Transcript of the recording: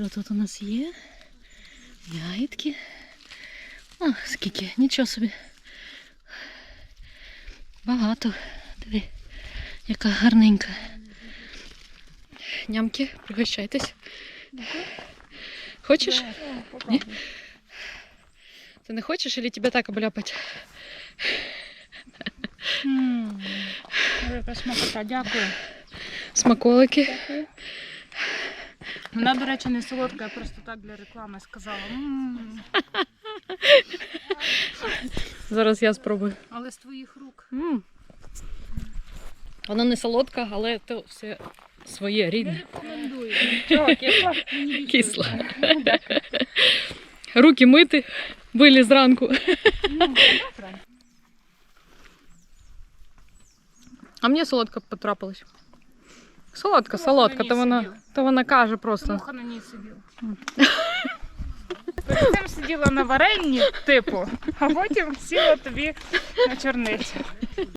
Що тут у нас є? Ягідки. О, скільки, нічого собі. Багато. Диви, яка гарненька. Нямки, пригощайтесь. Хочеш? Ні? Ти не хочеш, или тебе так обляпать? Дякую. Смаколики. Вона, до речі, не солодка, я просто так для реклами сказала. Зараз я спробую. Але з твоїх рук. М. Вона не солодка, але то все своє Я рідне. рекомендую. Чого, кисла? Мені Кисло. Ну, Руки мити, били зранку. Ну, добре. А мені солодка потрапилась. Солодка, Муха солодка, на ній то вона, то вона каже просто. Муха на ній сиділа. Перед цим сиділа на варенні, типу, а потім сіла тобі на чорницю.